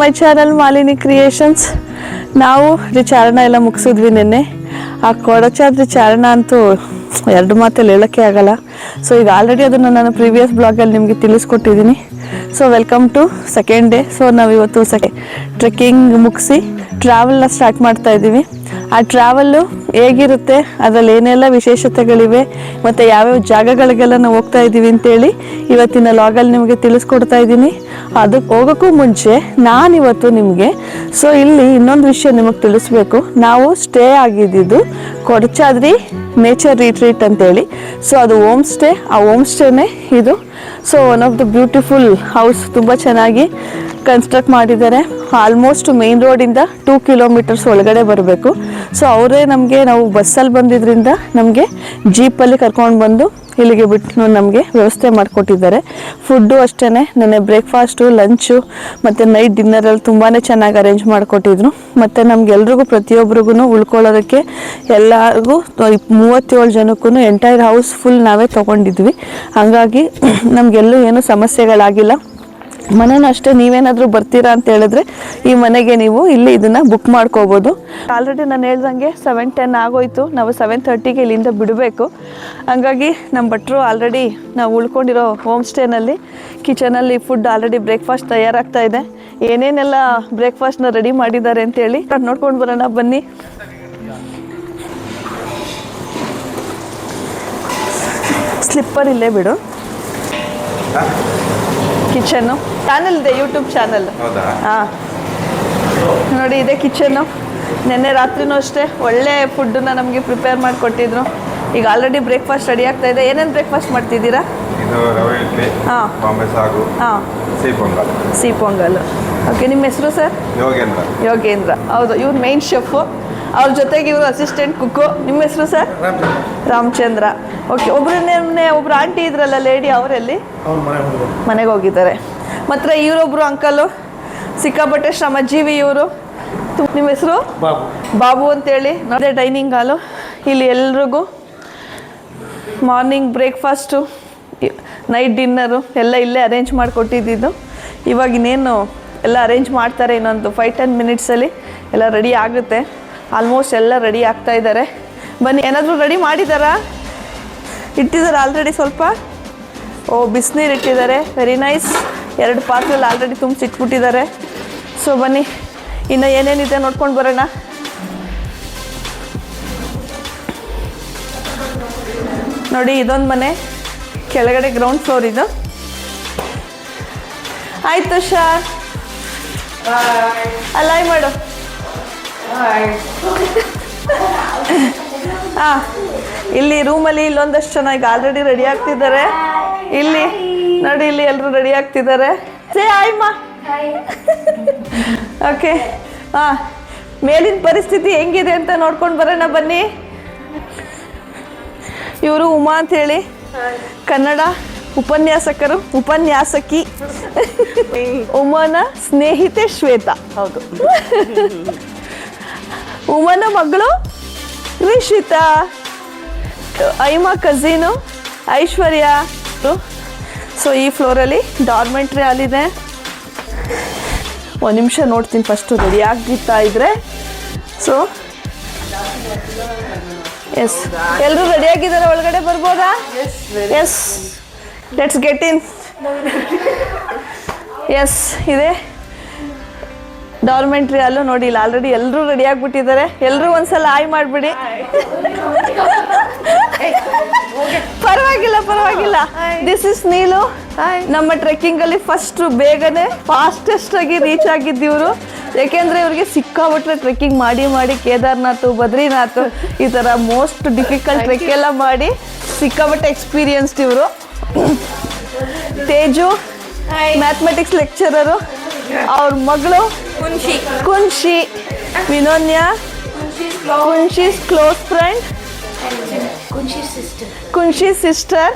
My channel Malini creations. ನಾವು ಚಾರಣ ಎಲ್ಲ ಮುಗಿಸಿದ್ವಿ ನಿನ್ನೆ. ಆ ಕೊಡಚಾದ್ರಿ ಚಾರಣ ಅಂತೂ ಎರಡು ಮಾತಲ್ಲಿ ಹೇಳೋಕ್ಕೆ ಆಗಲ್ಲ. ಸೊ ಈಗ ಆಲ್ರೆಡಿ ಅದನ್ನು ನಾನು ಪ್ರೀವಿಯಸ್ ಬ್ಲಾಗಲ್ಲಿ ನಿಮಗೆ ತಿಳಿಸ್ಕೊಟ್ಟಿದ್ದೀನಿ. So welcome to second day so ನಾವು ಇವತ್ತು ಸೆಕೆ ಟ್ರೆಕ್ಕಿಂಗ್ ಮುಗಿಸಿ ಟ್ರಾವೆಲ್ನ ಸ್ಟಾರ್ಟ್ ಮಾಡ್ತಾ ಇದ್ದೀವಿ. ಆ ಟ್ರಾವೆಲ್ಲು ಹೇಗಿರುತ್ತೆ? ಅದರಲ್ಲಿ ಏನೆಲ್ಲ ವಿಶೇಷತೆಗಳಿವೆ? ಮತ್ತು ಯಾವ್ಯಾವ ಜಾಗಗಳಿಗೆಲ್ಲ ನಾವು ಹೋಗ್ತಾ ಇದ್ದೀವಿ ಅಂತೇಳಿ ಇವತ್ತಿನ ಲಾಗಲ್ಲಿ ನಿಮಗೆ ತಿಳಿಸ್ಕೊಡ್ತಾ ಇದ್ದೀನಿ. ಅದಕ್ಕೆ ಹೋಗೋಕ್ಕೂ ಮುಂಚೆ ನಾನಿವತ್ತು ನಿಮಗೆ ಸೊ ಇಲ್ಲಿ ಇನ್ನೊಂದು ವಿಷಯ ನಿಮಗೆ ತಿಳಿಸ್ಬೇಕು. ನಾವು ಸ್ಟೇ ಆಗಿದ್ದಿದ್ದು ಕೊಡಚಾದ್ರಿ ನೇಚರ್ ರಿಟ್ರೀಟ್ ಅಂತೇಳಿ. ಸೊ ಅದು ಹೋಮ್ ಸ್ಟೇ ಆ ಹೋಮ್ ಸ್ಟೇನೇ ಇದು. So one of the beautiful house ತುಂಬ ಚೆನ್ನಾಗಿ ಕನ್ಸ್ಟ್ರಕ್ಟ್ ಮಾಡಿದ್ದಾರೆ. ಆಲ್ಮೋಸ್ಟ್ ಮೇನ್ ರೋಡಿಂದ ಟೂ ಕಿಲೋಮೀಟರ್ಸ್ ಒಳಗಡೆ ಬರಬೇಕು. ಸೊ ಅವರೇ ನಮಗೆ ನಾವು ಬಸ್ಸಲ್ಲಿ ಬಂದಿದ್ದರಿಂದ ನಮಗೆ ಜೀಪಲ್ಲಿ ಕರ್ಕೊಂಡು ಬಂದು ಇಲ್ಲಿಗೆ ಬಿಟ್ಟು ನಮಗೆ ವ್ಯವಸ್ಥೆ ಮಾಡಿಕೊಟ್ಟಿದ್ದಾರೆ. ಫುಡ್ಡು ಅಷ್ಟೇ ನೆನ್ನೆ ಬ್ರೇಕ್ಫಾಸ್ಟು ಲಂಚು ಮತ್ತು ನೈಟ್ ಡಿನ್ನರಲ್ಲಿ ತುಂಬಾ ಚೆನ್ನಾಗಿ ಅರೇಂಜ್ ಮಾಡಿಕೊಟ್ಟಿದ್ರು. ಮತ್ತು ನಮಗೆಲ್ರಿಗೂ ಪ್ರತಿಯೊಬ್ರಿಗೂ ಉಳ್ಕೊಳ್ಳೋದಕ್ಕೆ ಎಲ್ಲರಿಗೂ ಮೂವತ್ತೇಳು ಜನಕ್ಕೂ ಎಂಟೈರ್ ಹೌಸ್ ಫುಲ್ ನಾವೇ ತೊಗೊಂಡಿದ್ವಿ. ಹಾಗಾಗಿ ನಮಗೆಲ್ಲೂ ಏನೂ ಸಮಸ್ಯೆಗಳಾಗಿಲ್ಲ. ಮನೇನೂ ಅಷ್ಟೇ ನೀವೇನಾದರೂ ಬರ್ತೀರಾ ಅಂತ ಹೇಳಿದ್ರೆ ಈ ಮನೆಗೆ ನೀವು ಇಲ್ಲಿ ಇದನ್ನು ಬುಕ್ ಮಾಡ್ಕೋಬೋದು. ಆಲ್ರೆಡಿ ನಾನು ಹೇಳ್ದಂಗೆ ಸೆವೆನ್ ಟೆನ್ ಆಗೋಯ್ತು. ನಾವು ಸೆವೆನ್ ತರ್ಟಿಗೆ ಇಲ್ಲಿಂದ ಬಿಡಬೇಕು. ಹಂಗಾಗಿ ನಮ್ಮ ಭಟ್ರು ಆಲ್ರೆಡಿ ನಾವು ಉಳ್ಕೊಂಡಿರೋ ಹೋಮ್ ಸ್ಟೇನಲ್ಲಿ ಕಿಚನಲ್ಲಿ ಫುಡ್ ಆಲ್ರೆಡಿ ಬ್ರೇಕ್ಫಾಸ್ಟ್ ತಯಾರಾಗ್ತಾ ಇದೆ. ಏನೇನೆಲ್ಲ ಬ್ರೇಕ್ಫಾಸ್ಟ್ನ ರೆಡಿ ಮಾಡಿದ್ದಾರೆ ಅಂತೇಳಿ ನೋಡ್ಕೊಂಡು ಬರೋಣ, ಬನ್ನಿ. ಸ್ಲಿಪ್ಪರ್ ಇಲ್ಲೇ ಬಿಡು. ಕಿಚನ್ನು ಚಾನಲ್ ಇದೆ ಯೂಟ್ಯೂಬ್ ಚಾನಲ್ ಹಾಂ. ನೋಡಿ ಇದೆ ಕಿಚನ್ನು ನಿನ್ನೆ ರಾತ್ರಿನೂ ಅಷ್ಟೇ ಒಳ್ಳೆ ಫುಡ್ಡನ್ನ ನಮಗೆ ಪ್ರಿಪೇರ್ ಮಾಡಿಕೊಟ್ಟಿದ್ರು ಈಗ ಆಲ್ರೆಡಿ ಬ್ರೇಕ್ಫಾಸ್ಟ್ ರೆಡಿ ಆಗ್ತಾ ಇದೆ. ಏನೇನು ಬ್ರೇಕ್ಫಾಸ್ಟ್ ಮಾಡ್ತಿದ್ದೀರಾ? ಸಿಹಿ ಪೊಂಗಲ್. ಓಕೆ ನಿಮ್ಮ ಹೆಸರು ಸರ್? ಯೋಗೇಂದ್ರ. ಯೋಗೇಂದ್ರ. ಹೌದು ಇವ್ರು ಮೈನ್ ಶೆಫು ಅವ್ರ ಜೊತೆಗೆ ಇವರು ಅಸಿಸ್ಟೆಂಟ್ ಕುಕ್ಕು ನಿಮ್ಮ ಹೆಸರು ಸರ್ ರಾಮಚಂದ್ರ. ಓಕೆ ಒಬ್ಬರನ್ನೇ ಒಬ್ರು ಆಂಟಿ ಇದ್ರಲ್ಲ ಲೇಡಿ ಅವರಲ್ಲಿ? ಮನೆಗೆ ಹೋಗಿದ್ದಾರೆ. ಮತ್ತು ಇವರೊಬ್ರು ಅಂಕಲು ಸಿಕ್ಕಾಪಟ್ಟೆ ಶ್ರಮಜೀವಿ ಇವರು. ನಿಮ್ಮ ಹೆಸರು? ಬಾಬು. ಬಾಬು ಅಂತೇಳಿ. ಅದೇ ಡೈನಿಂಗ್ ಹಾಲು ಇಲ್ಲಿ ಎಲ್ರಿಗೂ ಮಾರ್ನಿಂಗ್ ಬ್ರೇಕ್ಫಾಸ್ಟು ನೈಟ್ ಡಿನ್ನರು ಎಲ್ಲ ಇಲ್ಲೇ ಅರೇಂಜ್ ಮಾಡಿಕೊಟ್ಟಿದ್ದು. ಇವಾಗ ಇನ್ನೇನು ಎಲ್ಲ ಅರೇಂಜ್ ಮಾಡ್ತಾರೆ ಇನ್ನೊಂದು ಫೈವ್ ಟೆನ್ ಮಿನಿಟ್ಸಲ್ಲಿ ಎಲ್ಲ ರೆಡಿ ಆಗುತ್ತೆ. ಆಲ್ಮೋಸ್ಟ್ ಎಲ್ಲ ರೆಡಿ ಆಗ್ತಾ ಇದ್ದಾರೆ ಬನ್ನಿ ಏನಾದರೂ ರೆಡಿ ಮಾಡಿದ್ದಾರಾ ಇಟ್ಟಿದ್ದಾರೆ ಆಲ್ರೆಡಿ ಸ್ವಲ್ಪ? ಓ ಬಿಸಿನೀರು ಇಟ್ಟಿದ್ದಾರೆ. ವೆರಿ ನೈಸ್ ಎರಡು ಪಾತ್ರೆಯಲ್ಲಿ ಆಲ್ರೆಡಿ ತುಂಬಿಸಿಟ್ಬಿಟ್ಟಿದ್ದಾರೆ ಸೊ ಬನ್ನಿ ಇನ್ನು ಏನೇನಿದೆ ನೋಡ್ಕೊಂಡು ಬರೋಣ. ನೋಡಿ ಇದೊಂದು ಮನೆ ಕೆಳಗಡೆ ಗ್ರೌಂಡ್ ಫ್ಲೋರ್ ಇದು. ಆಯ್ತು ಶಾ ಅಲ್ಲಾಯ್ ಮಾಡು. ಹಾ ಇಲ್ಲಿ ರೂಮಲ್ಲಿ ಇಲ್ಲೊಂದಷ್ಟು ಚೆನ್ನಾಗಿ ಆಲ್ರೆಡಿ ರೆಡಿ ಆಗ್ತಿದ್ದಾರೆ. ಇಲ್ಲಿ ನೋಡಿ ಇಲ್ಲಿ ಎಲ್ಲರೂ ರೆಡಿ ಆಗ್ತಿದ್ದಾರೆ. ಸೇ ಆಯ್ಮ ಓಕೆ ಹಾ ಮೇಲಿನ ಪರಿಸ್ಥಿತಿ ಹೆಂಗಿದೆ ಅಂತ ನೋಡ್ಕೊಂಡು ಬರೋಣ ಬನ್ನಿ. ಇವರು ಉಮಾ ಅಂತ ಹೇಳಿ. ಕನ್ನಡ ಉಪನ್ಯಾಸಕರು ಉಪನ್ಯಾಸಕಿ. ಉಮಾನ ಸ್ನೇಹಿತೆ ಶ್ವೇತಾ. ಹೌದು. ಉಮನ ಮಗಳು ರಿಷಿತಾ ಐಮ ಕಝೀನು ಐಶ್ವರ್ಯ. ಸೊ ಈ ಫ್ಲೋರಲ್ಲಿ ಡಾರ್ಮೆಂಟ್ರಿ ಅಲ್ಲಿದೆ ಒಂದು ನಿಮಿಷ ನೋಡ್ತೀನಿ ಫಸ್ಟು ರೆಡಿ ಆಗಿತ್ತಾ ಇದ್ರೆ. ಸೊ ಎಸ್ ಎಲ್ಲರೂ ರೆಡಿ ಆಗಿದ್ದಾರೆ? ಒಳಗಡೆ ಬರ್ಬೋದಾ? Yes let's get in yes ಇದೆ. ಡಾರ್ಮೆಂಟ್ರಿ ಅಲ್ಲೂ ನೋಡಿ ಇಲ್ಲ ಆಲ್ರೆಡಿ ಎಲ್ಲರೂ ರೆಡಿ ಆಗಿಬಿಟ್ಟಿದ್ದಾರೆ. ಎಲ್ಲರೂ ಒಂದ್ಸಲ ಆಯ್ ಮಾಡಿಬಿಡಿ. ಪರವಾಗಿಲ್ಲ ಪರವಾಗಿಲ್ಲ. ದಿಸ್ ಇಸ್ ನೀಲು ನಮ್ಮ ಟ್ರೆಕ್ಕಿಂಗ್ ಅಲ್ಲಿ ಫಸ್ಟ್ ಬೇಗನೆ ಫಾಸ್ಟೆಸ್ಟ್ ಆಗಿ ರೀಚ್ ಆಗಿದ್ದು ಇವರು. ಯಾಕೆಂದ್ರೆ ಇವ್ರಿಗೆ ಸಿಕ್ಕಾಬಿಟ್ರೆ ಟ್ರೆಕ್ಕಿಂಗ್ ಮಾಡಿ ಮಾಡಿ ಕೇದಾರ್ನಾಥ್ ಬದ್ರಿನಾಥ್ ಈ ತರ ಮೋಸ್ಟ್ ಡಿಫಿಕಲ್ಟ್ ಟ್ರೆಕ್ ಎಲ್ಲ ಮಾಡಿ ಸಿಕ್ಕಾಪಟ್ಟೆ ಎಕ್ಸ್ಪೀರಿಯನ್ಸ್ಡ್ ಇವರು. ತೇಜು ಮ್ಯಾಥಮೆಟಿಕ್ಸ್ ಲೆಕ್ಚರರು ಅವ್ರ ಮಗಳು Kunshi Kunshi ವಿನೋನ್ಯ Kunshi's close friend Kunshi sister Kunshi sister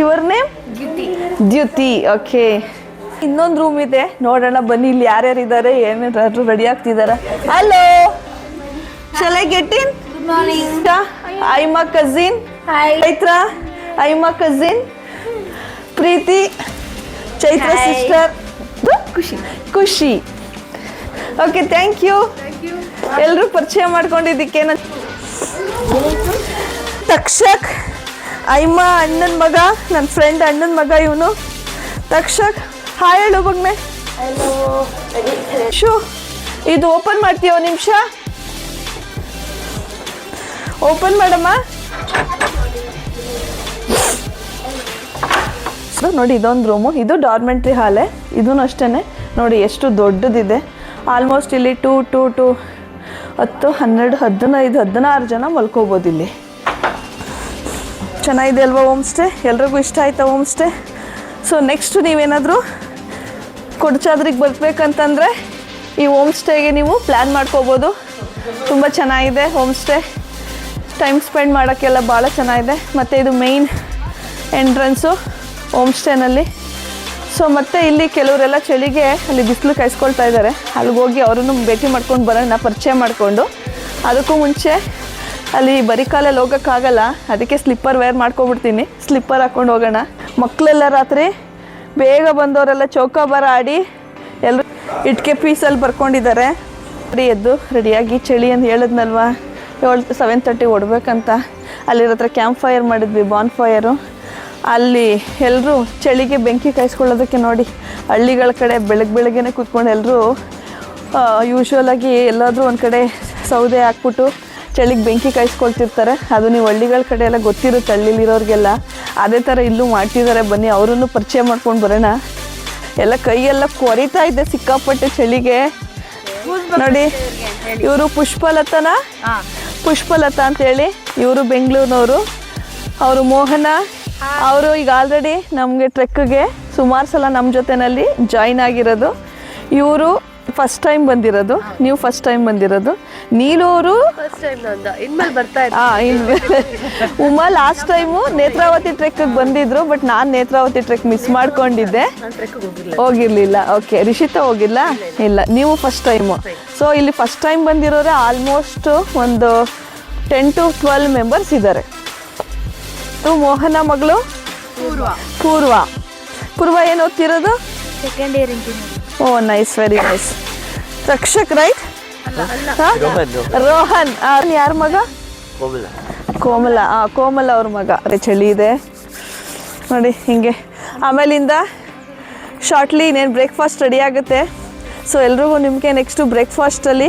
your name Dyuti Dyuti okay ಇನ್ನೊಂದು ರೂಮ್ ಇದೆ. ನೋಡೋಣ ಬನ್ನಿ. ಇಲ್ಲಿ ಯಾರ್ಯಾರು ಇದ್ದಾರೆ ಏನಾದ್ರು ರೆಡಿ ಆಗ್ತಿದ್ದಾರೆ hello shall I get in morning I'm cousin Chaitra I'm cousin Preethi Chaitra. Sister Khushi Khushi okay thank you ಎಲ್ಲರೂ ಪರಿಚಯ ಮಾಡ್ಕೊಂಡಿದ್ದಕ್ಕೆ ತಕ್ಷಕ್ ಐಮ್ಮ ಅಣ್ಣನ ಮಗ ನನ್ನ ಫ್ರೆಂಡ್ ಅಣ್ಣನ ಮಗ ಇವನು. ತಕ್ಷಕ್ ಹಾಯ್ ಹೇಳು ಬಗ್ನೆ ಶೂ ಇದು ಓಪನ್ ಮಾಡ್ತೀಯ ಒಂದು ನಿಮಿಷ? ಓಪನ್ ಮಾಡಮ್ಮ. ನೋಡಿ ಇದೊಂದು ರೂಮು ಇದು ಡಾರ್ಮೆಂಟ್ರಿ ಹಾಲೆ ಇದೂ ಅಷ್ಟೇ ನೋಡಿ ಎಷ್ಟು ದೊಡ್ಡದಿದೆ. ಆಲ್ಮೋಸ್ಟ್ ಇಲ್ಲಿ ಟೂ ಟೂ, ಟು, ಹತ್ತು, ಹನ್ನೆರಡು, ಹದಿನೈದು, ಹದಿನಾರು ಜನ ಮಲ್ಕೋಬೋದು ಇಲ್ಲಿ. ಚೆನ್ನಾಗಿದೆ ಅಲ್ವಾ ಹೋಮ್ ಸ್ಟೇ? ಎಲ್ರಿಗೂ ಇಷ್ಟ ಆಯ್ತಾ ಹೋಮ್ ಸ್ಟೇ? ಸೊ ನೆಕ್ಸ್ಟ್ ನೀವೇನಾದರೂ ಕೊಡಚಾದ್ರಿಗೆ ಬರ್ಬೇಕಂತಂದರೆ ಈ ಹೋಮ್ ಸ್ಟೇಗೆ ನೀವು ಪ್ಲ್ಯಾನ್ ಮಾಡ್ಕೋಬೋದು. ತುಂಬ ಚೆನ್ನಾಗಿದೆ ಹೋಮ್ ಸ್ಟೇ. ಟೈಮ್ ಸ್ಪೆಂಡ್ ಮಾಡೋಕ್ಕೆಲ್ಲ ಭಾಳ ಚೆನ್ನಾಗಿದೆ. ಮತ್ತು ಇದು ಮೇಯ್ನ್ ಎಂಟ್ರೆನ್ಸು ಹೋಮ್ ಸ್ಟೇನಲ್ಲಿ. ಸೊ ಮತ್ತೆ ಇಲ್ಲಿ ಕೆಲವರೆಲ್ಲ ಚಳಿಗೆ ಅಲ್ಲಿ ಬಿಸಿಲು ಕಾಯಿಸ್ಕೊಳ್ತಾ ಇದ್ದಾರೆ ಅಲ್ಲಿಗೆ ಹೋಗಿ ಅವರನ್ನು ಭೇಟಿ ಮಾಡ್ಕೊಂಡು ಬರೋಣ, ಪರಿಚಯ ಮಾಡಿಕೊಂಡು. ಅದಕ್ಕೂ ಮುಂಚೆ ಅಲ್ಲಿ ಬರೀ ಕಾಲಲ್ಲಿ ಹೋಗೋಕ್ಕಾಗಲ್ಲ. ಅದಕ್ಕೆ ಸ್ಲಿಪ್ಪರ್ ವೇರ್ ಮಾಡ್ಕೊಬಿಡ್ತೀನಿ ಸ್ಲಿಪ್ಪರ್ ಹಾಕ್ಕೊಂಡು ಹೋಗೋಣ. ಮಕ್ಕಳೆಲ್ಲ ರಾತ್ರಿ ಬೇಗ ಬಂದವರೆಲ್ಲ ಚೌಕಾಬಾರ ಆಡಿ ಎಲ್ಲರೂ ಇಟ್ಕೆ ಪೀಸಲ್ಲಿ ಬರ್ಕೊಂಡಿದ್ದಾರೆ. ರೆಡಿ ಎದ್ದು ರೆಡಿಯಾಗಿ ಚಳಿ ಅಂತ ಹೇಳಿದ್ನಲ್ವಾ? ಏಳು ಸೆವೆನ್ ತರ್ಟಿ ಹೊಡ್ಬೇಕಂತ ಅಲ್ಲಿರೋ ಹತ್ರ ಕ್ಯಾಂಪ್ ಫೈರ್ ಮಾಡಿದ್ವಿ ಬಾನ್ ಫೈರು ಅಲ್ಲಿ ಎಲ್ಲರೂ ಚಳಿಗೆ ಬೆಂಕಿ ಕಾಯಿಸ್ಕೊಳ್ಳೋದಕ್ಕೆ ನೋಡಿ. ಹಳ್ಳಿಗಳ ಕಡೆ ಬೆಳಗ್ಗೆ ಬೆಳಗ್ಗೆನೆ ಕೂತ್ಕೊಂಡು ಎಲ್ಲರೂ ಯೂಶ್ವಲಾಗಿ ಎಲ್ಲಾದರೂ ಒಂದು ಕಡೆ ಸೌದೆ ಹಾಕ್ಬಿಟ್ಟು ಚಳಿಗೆ ಬೆಂಕಿ ಕಾಯಿಸ್ಕೊಳ್ತಿರ್ತಾರೆ. ಅದು ನೀವು ಹಳ್ಳಿಗಳ ಕಡೆ ಎಲ್ಲ ಗೊತ್ತಿರುತ್ತೆ ಹಳ್ಳಿಲಿರೋರಿಗೆಲ್ಲ. ಅದೇ ಥರ ಇಲ್ಲೂ ಮಾಡ್ತಿದ್ದಾರೆ ಬನ್ನಿ ಅವರನ್ನು ಪರಿಚಯ ಮಾಡ್ಕೊಂಡು ಬರೋಣ. ಎಲ್ಲ ಕೈಯೆಲ್ಲ ಕೊರಿತಾ ಇದೆ ಸಿಕ್ಕಾಪಟ್ಟೆ ಚಳಿಗೆ. ನೋಡಿ ಇವರು ಪುಷ್ಪಲತನ? ಪುಷ್ಪಲತಾ ಅಂತೇಳಿ ಇವರು ಬೆಂಗಳೂರಿನವರು. ಅವರು ಮೋಹನ ಅವರು ಈಗ ಆಲ್ರೆಡಿ ನಮಗೆ ಟ್ರೆಕ್ಗೆ ಸುಮಾರು ಸಲ ನಮ್ಮ ಜೊತೆನಲ್ಲಿ ಜಾಯ್ನ್ ಆಗಿರೋದು. ಇವರು ಫಸ್ಟ್ ಟೈಮ್ ಬಂದಿರೋದು ನೀವು ಫಸ್ಟ್ ಟೈಮ್ ಬಂದಿರೋದು. Neeluru Uma last time Netravati trek ಬಂದಿದ್ರು ಬಟ್ ನಾನು ನೇತ್ರಾವತಿ ಟ್ರೆಕ್ ಮಿಸ್ ಮಾಡ್ಕೊಂಡಿದ್ದೆ. ಹೋಗಿರ್ಲಿಲ್ಲ. ಓಕೆ ರಿಷಿತಾ ಹೋಗಿಲ್ಲ? ಇಲ್ಲ ನೀವು ಫಸ್ಟ್ ಟೈಮು ಸೊ ಇಲ್ಲಿ ಫಸ್ಟ್ ಟೈಮ್ ಬಂದಿರೋರೆ ಆಲ್ಮೋಸ್ಟ್ ಒಂದು ಟೆನ್ ಟು ಟ್ವೆಲ್ ಮೆಂಬರ್ಸ್ ಇದ್ದಾರೆ. ಮೋಹನ ಮಗಳು? ಪೂರ್ವ. ಪೂರ್ವ. ಪೂರ್ವ ಏನು ಓದ್ತಿರೋದು? Second year engineer oh nice very nice Rakshak right ಅಲ್ಲ ರೋಹನ್. ಯಾರ ಮಗ? ಕೋಮಲ. ಆ ಕೋಮಲ ಅವ್ರ ಮಗ. ಅದೇ ಚಳಿ ಇದೆ. ನೋಡಿ ಹಿಂಗೆ. ಆಮೇಲಿಂದ ಶಾರ್ಟ್ಲಿ ಇನ್ನೇನು ಬ್ರೇಕ್ಫಾಸ್ಟ್ ರೆಡಿ ಆಗುತ್ತೆ. ಸೊ ಎಲ್ರಿಗೂ ನಿಮಗೆ ನೆಕ್ಸ್ಟು ಬ್ರೇಕ್ಫಾಸ್ಟಲ್ಲಿ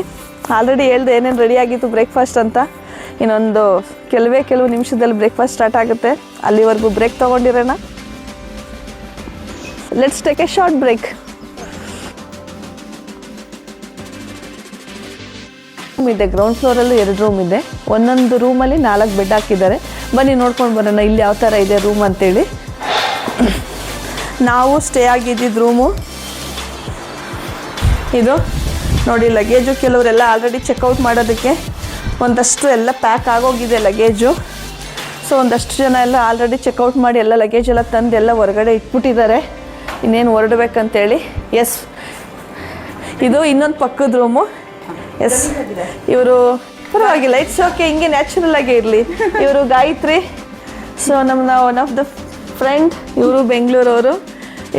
ಆಲ್ರೆಡಿ ಹೇಳ್ದೆ ಏನೇನು ರೆಡಿ ಆಗಿತ್ತು ಬ್ರೇಕ್ಫಾಸ್ಟ್ ಅಂತ. ಇನ್ನೊಂದು ಕೆಲವೇ ಕೆಲವು ನಿಮಿಷದಲ್ಲಿ ಬ್ರೇಕ್ಫಾಸ್ಟ್ ಸ್ಟಾರ್ಟ್ ಆಗುತ್ತೆ. ಅಲ್ಲಿವರೆಗೂ break ತೊಗೊಂಡಿರೋಣ. Let's take a short break room ಇದೆ ಗ್ರೌಂಡ್ ಫ್ಲೋರಲ್ಲೂ ಎರಡು ರೂಮ್ ಇದೆ. ಒಂದೊಂದು ರೂಮಲ್ಲಿ ನಾಲ್ಕು ಬೆಡ್ ಹಾಕಿದ್ದಾರೆ. ಬನ್ನಿ ನೋಡ್ಕೊಂಡು ಬರೋಣ ಇಲ್ಲಿ ಯಾವ ಥರ ಇದೆ ರೂಮ್ ಅಂತೇಳಿ. ನಾವು ಸ್ಟೇ ಆಗಿದ್ದಿದ್ದು ರೂಮು ಇದು ನೋಡಿ ಲಗೇಜು ಕೆಲವರೆಲ್ಲ ಆಲ್ರೆಡಿ ಚೆಕ್ಔಟ್ ಮಾಡೋದಕ್ಕೆ. ಒಂದಷ್ಟು ಎಲ್ಲ ಪ್ಯಾಕ್ ಆಗೋಗಿದೆ ಲಗೇಜು ಸೊ ಒಂದಷ್ಟು ಜನ ಎಲ್ಲ ಆಲ್ರೆಡಿ ಚೆಕ್ಔಟ್ ಮಾಡಿ ಎಲ್ಲ ಲಗೇಜ್ ಎಲ್ಲ ತಂದು ಎಲ್ಲ ಹೊರಗಡೆ ಇಟ್ಬಿಟ್ಟಿದ್ದಾರೆ. ಇನ್ನೇನು ಹೊರಡ್ಬೇಕಂತೇಳಿ. ಎಸ್ ಇದು ಇನ್ನೊಂದು ಪಕ್ಕದ ರೂಮು ಎಸ್ ಇವರು ಪರವಾಗಿಲ್ಲ ಇಟ್ಸ್ ಓಕೆ ಹಿಂಗೆ ನ್ಯಾಚುರಲ್ ಆಗೇ ಇರಲಿ. ಇವರು ಗಾಯತ್ರಿ. ಸೊ ನಮ್ಮ ಒನ್ ಆಫ್ ದ ಫ್ರೆಂಡ್ ಇವರು ಬೆಂಗಳೂರವರು.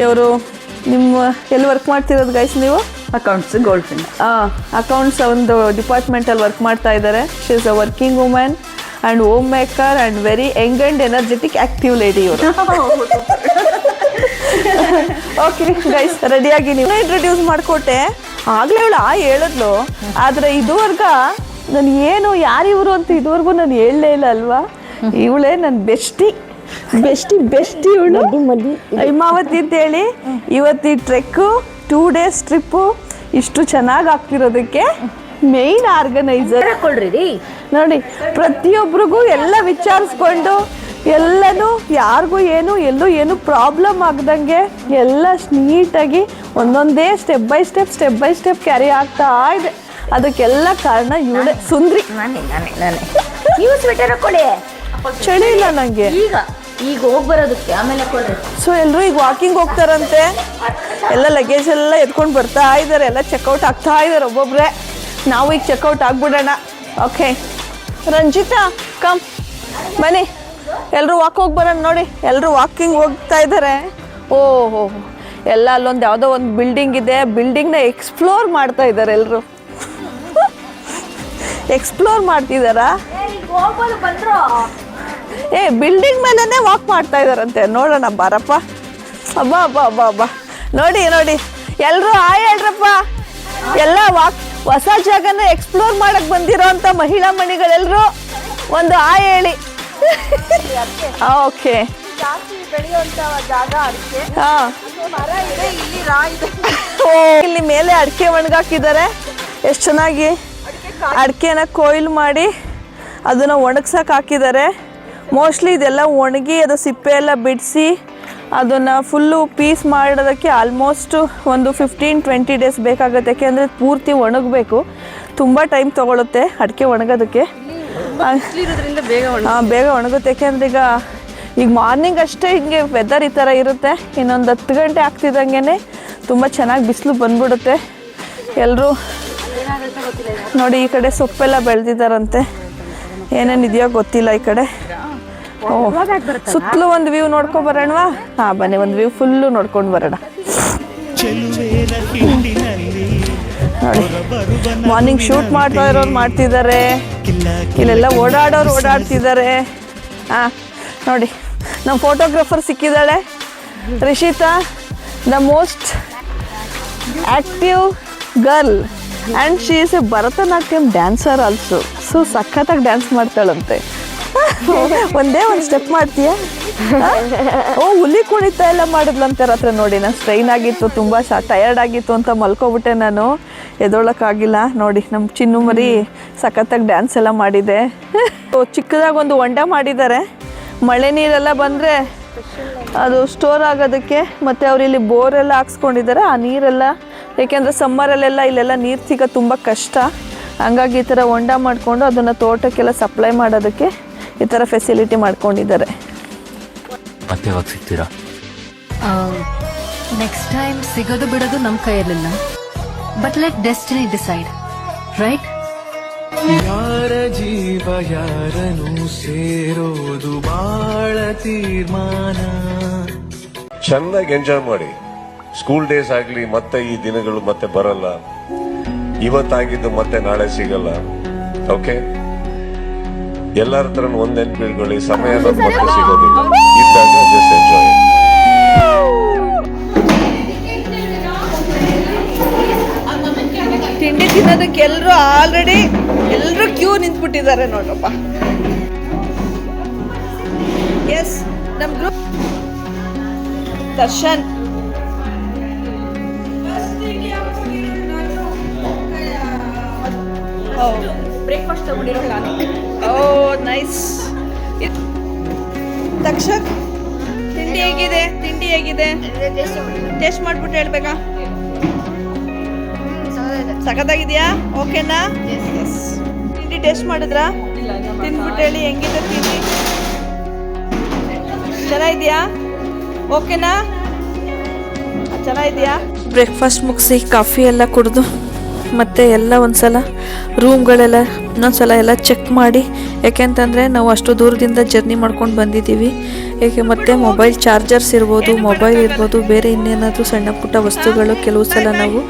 ಇವರು ನಿಮ್ಮ, ಎಲ್ಲಿ ವರ್ಕ್ ಮಾಡ್ತಿರೋದು ಗೈಸ್ ನೀವು? ಅಕೌಂಟ್ಸ್ ಗೋಲ್ಡ್ ಫಿನ್ ಅಕೌಂಟ್ಸ್ ಒಂದು ಡಿಪಾರ್ಟ್ಮೆಂಟಲ್ಲಿ ವರ್ಕ್ ಮಾಡ್ತಾ ಇದ್ದಾರೆ. She is a working women and home maker and very young and energetic active lady ಇವರು ಓಕೆ ಗೈಸ್ ರೆಡಿಯಾಗಿ ನೀವು ಇಂಟ್ರೊಡ್ಯೂಸ್ ಮಾಡಿಕೊಟ್ಟೆ. ಆಗಲೇ ಅವಳು ಆ ಹೇಳಿದ್ಲು. ಆದರೆ ಇದುವರ್ಗ ನಾನು ಏನು ಯಾರಿವರು ಇವರು ಅಂತ ಇದುವರೆಗೂ ನಾನು ಹೇಳಲೇ ಇಲ್ಲ ಅಲ್ವಾ? ಇವಳೇ ನನ್ನ ಬೆಸ್ಟಿ ಬೆಸ್ಟಿ ಬೆಸ್ಟಿ ಇವಳು. ಹಿಮಾವತಿ ಅಂತೇಳಿ. ಇವತ್ತು ಈ ಟ್ರೆಕ್ಕು ಟೂ ಡೇಸ್ ಟ್ರಿಪ್ಪು ಇಷ್ಟು ಚೆನ್ನಾಗಿ ಆಗ್ತಿರೋದಕ್ಕೆ ಮೇನ್ ಆರ್ಗನೈಸರ್ ಕೊಡ್ರಿ ನೋಡಿ ಪ್ರತಿಯೊಬ್ಬರಿಗೂ ಎಲ್ಲ ವಿಚಾರಿಸ್ಕೊಂಡು ಎಲ್ಲನೂ ಯಾರಿಗೂ ಏನು ಎಲ್ಲೂ ಏನು ಪ್ರಾಬ್ಲಮ್ ಆಗ್ದಂಗೆ ಎಲ್ಲ ನೀಟಾಗಿ ಒಂದೊಂದೇ step by step step by step carry ಆಗ್ತಾ ಇದೆ. ಅದಕ್ಕೆಲ್ಲ ಕಾರಣ ಇವಳೆ. ಸುಂದ್ರಿ. ನಾನೇ ನಾನೇ ನಾನೇ. ನೀವು ಸ್ವೆಟರ್ ಕೊಡಿ. ಚಳಿ ಇಲ್ಲ ನನಗೆ ಈಗ. ಈಗ ಹೋಗಿ ಬರೋದಕ್ಕೆ ಆಮೇಲೆ ಕೊಡ್ರಿ. ಸೊ ಎಲ್ಲರೂ ಈಗ ವಾಕಿಂಗ್ ಹೋಗ್ತಾರಂತೆ. ಎಲ್ಲ ಲಗೇಜ್ ಎಲ್ಲ ಎತ್ಕೊಂಡು ಬರ್ತಾ ಇದ್ದಾರೆ ಎಲ್ಲ ಚೆಕ್ಔಟ್ ಆಗ್ತಾ ಇದ್ದಾರೆ ಒಬ್ಬೊಬ್ರೆ. ನಾವು ಈಗ ಚೆಕ್ಔಟ್ ಆಗ್ಬಿಡೋಣ. ಓಕೆ ರಂಜಿತಾ ಕಮ್ ಬನ್ನಿ ಎಲ್ಲರೂ ವಾಕ್ ಹೋಗಿ ಬರೋಣ ನೋಡಿ. ಎಲ್ಲರೂ ವಾಕಿಂಗ್ ಹೋಗ್ತಾ ಇದ್ದಾರೆ ಓಹೋ. ಎಲ್ಲ ಅಲ್ಲೊಂದು ಯಾವುದೋ ಒಂದು ಬಿಲ್ಡಿಂಗ್ ಇದೆ. ಬಿಲ್ಡಿಂಗ್ನ ಎಕ್ಸ್ಪ್ಲೋರ್ ಮಾಡ್ತಾ ಇದ್ದಾರೆ ಎಲ್ಲರೂ ಎಕ್ಸ್ಪ್ಲೋರ್ ಮಾಡ್ತಿದ್ದಾರಾ ಏ ಬಿಲ್ಡಿಂಗ್ ಮೇಲೇ ವಾಕ್ ಮಾಡ್ತಾ ಇದಾರಂತೆ. ನೋಡೋಣ ಬಾರಪ್ಪ. ಅಬ್ಬಾ ಅಬ್ಬ ಅಬ್ಬಾ ಅಬ್ಬ. ನೋಡಿ ನೋಡಿ. ಎಲ್ಲರೂ ಆಯ್ ಹೇಳ್ರಪ್ಪ. ಎಲ್ಲ ವಾಕ್ ಹೊಸ ಜಾಗನ ಎಕ್ಸ್ಪ್ಲೋರ್ ಮಾಡಕ್ ಬಂದಿರೋ ಅಂತ ಮಹಿಳಾ ಮಣಿಗಳೆಲ್ಲರೂ ಒಂದು ಹಾಯ್ ಹೇಳಿ. ಓಕೆ ಇಲ್ಲಿ ಮೇಲೆ ಅಡಿಕೆ ಒಣಗಾಕಿದ್ದಾರೆ. ಎಷ್ಟು ಚೆನ್ನಾಗಿ ಅಡಿಕೆನ ಕೊಯ್ಲು ಮಾಡಿ ಅದನ್ನ ಒಣಗ್ಸಕ್ ಹಾಕಿದ್ದಾರೆ. ಮೋಸ್ಟ್ಲಿ ಇದೆಲ್ಲ ಒಣಗಿ ಅದು ಸಿಪ್ಪೆ ಎಲ್ಲ ಬಿಡಿಸಿ ಅದನ್ನು ಫುಲ್ಲು ಪೀಸ್ ಮಾಡೋದಕ್ಕೆ ಆಲ್ಮೋಸ್ಟ್ ಒಂದು ಫಿಫ್ಟೀನ್ ಟ್ವೆಂಟಿ ಡೇಸ್ ಬೇಕಾಗುತ್ತೆ. ಯಾಕೆಂದರೆ ಪೂರ್ತಿ ಒಣಗಬೇಕು. ತುಂಬ ಟೈಮ್ ತೊಗೊಳುತ್ತೆ ಅಡಿಕೆ ಒಣಗೋದಕ್ಕೆ. ಹಾಂ ಬೇಗ ಒಣಗುತ್ತೆ. ಯಾಕೆಂದ್ರೆ ಈಗ ಈಗ ಮಾರ್ನಿಂಗ್ ಅಷ್ಟೇ ಹಿಂಗೆ ವೆದರ್ ಈ ಥರ ಇರುತ್ತೆ. ಇನ್ನೊಂದು ಹತ್ತು ಗಂಟೆ ಆಗ್ತಿದ್ದಂಗೆ ತುಂಬ ಚೆನ್ನಾಗಿ ಬಿಸಿಲು ಬಂದ್ಬಿಡುತ್ತೆ. ಎಲ್ಲರೂ ನೋಡಿ ಈ ಕಡೆ ಸೊಪ್ಪೆಲ್ಲ ಬೆಳೆದಿದ್ದಾರಂತೆ. ಏನೇನು ಇದೆಯೋ ಗೊತ್ತಿಲ್ಲ ಈ ಕಡೆ. ಸುತ್ತಲೂ ಒಂದು ವ್ಯೂ ನೋಡ್ಕೊ ಬರೋಣವಾ ಹಾ, ಬನ್ನಿ, ಒಂದು ವ್ಯೂ ಫುಲ್ಲು ನೋಡ್ಕೊಂಡು ಬರೋಣ. ನೋಡಿ ಮಾರ್ನಿಂಗ್ ಶೂಟ್ ಮಾಡ್ತಾ ಇರೋರು ಮಾಡ್ತಿದ್ದಾರೆ. ಇಲ್ಲೆಲ್ಲ ಓಡಾಡೋರು ಓಡಾಡ್ತಿದ್ದಾರೆ. ಹಾ, ನೋಡಿ ನಮ್ಮ photographer ಸಿಕ್ಕಿದ್ದಾಳೆ. Rishita the most active girl and she is a Bharatanatyam dancer also so ಸಖತ್ತಾಗಿ ಡ್ಯಾನ್ಸ್ ಮಾಡ್ತಾಳಂತೆ. ಒಂದೇ ಒಂದು ಸ್ಟೆಪ್ ಮಾಡ್ತೀಯ? ಓ, ಹುಲಿ ಕುಣಿತ ಎಲ್ಲ ಮಾಡಿದ್ಲಂತೆ ರಾತ್ರಿ ನೋಡಿ. ನಾನು ಸ್ಟ್ರೈನ್ ಆಗಿತ್ತು, ತುಂಬ ಶಾ ಟಯರ್ಡ್ ಆಗಿತ್ತು ಅಂತ ಮಲ್ಕೊಬಿಟ್ಟೆ ನಾನು. ಎದೊಳಕ್ಕಾಗಿಲ್ಲ ನೋಡಿ ನಮ್ಮ ಚಿನ್ನು ಮರಿ ಸಖತ್ತಾಗಿ ಡ್ಯಾನ್ಸ್ ಎಲ್ಲ ಮಾಡಿದೆ. ಚಿಕ್ಕದಾಗಿ ಒಂದು ಹೊಂಡ ಮಾಡಿದ್ದಾರೆ ಮಳೆ ನೀರೆಲ್ಲ ಬಂದರೆ ಅದು ಸ್ಟೋರ್ ಆಗೋದಕ್ಕೆ ಮತ್ತು ಅವರಿಲ್ಲಿ ಬೋರೆಲ್ಲ ಹಾಕ್ಸ್ಕೊಂಡಿದ್ದಾರೆ ಆ ನೀರೆಲ್ಲ, ಏಕೆಂದರೆ ಸಮ್ಮರಲ್ಲೆಲ್ಲ ಇಲ್ಲೆಲ್ಲ ನೀರು ಸಿಗೋದು ತುಂಬ ಕಷ್ಟ. ಹಂಗಾಗಿ ಈ ಥರ ಹೊಂಡ ಮಾಡಿಕೊಂಡು ಅದನ್ನು ತೋಟಕ್ಕೆಲ್ಲ ಸಪ್ಲೈ ಮಾಡೋದಕ್ಕೆ ಈ ಥರ ಫೆಸಿಲಿಟಿ ಮಾಡ್ಕೊಂಡಿದ್ದಾರೆ. ಮತ್ತೆ ಯಾವಾಗ ಸಿಗ್ತೀರಾ? ನೆಕ್ಸ್ಟ್ ಟೈಮ್ ಸಿಗೋದು ಬಿಡೋದು ನಮ್ಮ ಕೈಯಲ್ಲಿಲ್ಲ. But let destiny decide right ಯಾರ ಜೀವ ಯಾರನು ಸೇರೋದು ಬಾಳ ತೀರ್ಮಾನ. ಚೆನ್ನಾಗಿ ಎಂಜಾಯ್ ಮಾಡಿ. ಸ್ಕೂಲ್ ಡೇಸ್ ಆಗ್ಲಿ ಮತ್ತೆ ಈ ದಿನಗಳು ಮತ್ತೆ ಬರಲ್ಲ. ಇವತ್ತಾಗಿದ್ದು ಮತ್ತೆ ನಾಳೆ ಸಿಗಲ್ಲ. ಓಕೆ ಎಲ್ಲರ ಹತ್ರ ಒಂದ್ ನೆನ್ಪಿಟ್ಕೊಳ್ಳಿ ಸಮಯ ಮತ್ತೆ ಸಿಗೋದಿಲ್ಲ. ಇದ್ದಾಗ ಜಸ್ಟ್ ಎಂಜಾಯ್ ತಿಂಡಿ ತಿನ್ನೋದಕ್ಕೆ ಎಲ್ಲರೂ ಆಲ್ರೆಡಿ ಎಲ್ಲರೂ ಕ್ಯೂ ನಿಂತ್ಬಿಟ್ಟಿದ್ದಾರೆ ನೋಡ್ರಪ್ಪ. ಎಸ್ ನಮ್ಮ ಗ್ರೂಪ್ ದರ್ಶನ್. ಬ್ರೇಕ್ಫಾಸ್ಟ್ ತಗೊಂಡಿರೋ ನಾನು ಓ ನೈಸ್ ತಕ್ಷಕ್ ತಿಂಡಿ ಹೇಗಿದೆ? ತಿಂಡಿ ಹೇಗಿದೆ? ಟೇಸ್ಟ್ ಮಾಡ್ಬಿಟ್ಟು ಹೇಳ್ಬೇಕಾ? ಸಖತ್ತಾಗಿದೆಯಾ? ಓಕೆನಾ ತಿಂಡಿ ಟೇಸ್ಟ್ ಮಾಡಿದ್ರಾ? ತಿಂದ್ಬಿಟ್ಟು ಹೇಳಿ ಹೆಂಗಿದೆ ತಿಂಡಿ? ಚೆನ್ನಾಗಿದೆಯಾ? ಓಕೆನಾ ಚೆನ್ನಾಗಿದೆಯಾ? ಬ್ರೇಕ್ಫಾಸ್ಟ್ ಮುಗಿಸಿ ಕಾಫಿ ಎಲ್ಲ ಕುಡಿದು ಮತ್ತೆ ಎಲ್ಲ ಒಂದ್ಸಲ ರೂಮ್ಗಳೆಲ್ಲ ಇನ್ನೊಂದ್ಸಲ ಎಲ್ಲ ಚೆಕ್ ಮಾಡಿ. ಯಾಕೆಂತಂದರೆ ನಾವು ಅಷ್ಟು ದೂರದಿಂದ ಜರ್ನಿ ಮಾಡ್ಕೊಂಡು ಬಂದಿದ್ದೀವಿ. ಏಕೆ ಮತ್ತು ಮೊಬೈಲ್ ಚಾರ್ಜರ್ಸ್ ಇರ್ಬೋದು ಮೊಬೈಲ್ ಇರ್ಬೋದು, ಬೇರೆ ಇನ್ನೇನಾದರೂ ಸಣ್ಣ ಪುಟ್ಟ ವಸ್ತುಗಳು ಕೆಲವು ಸಲ ನಾವು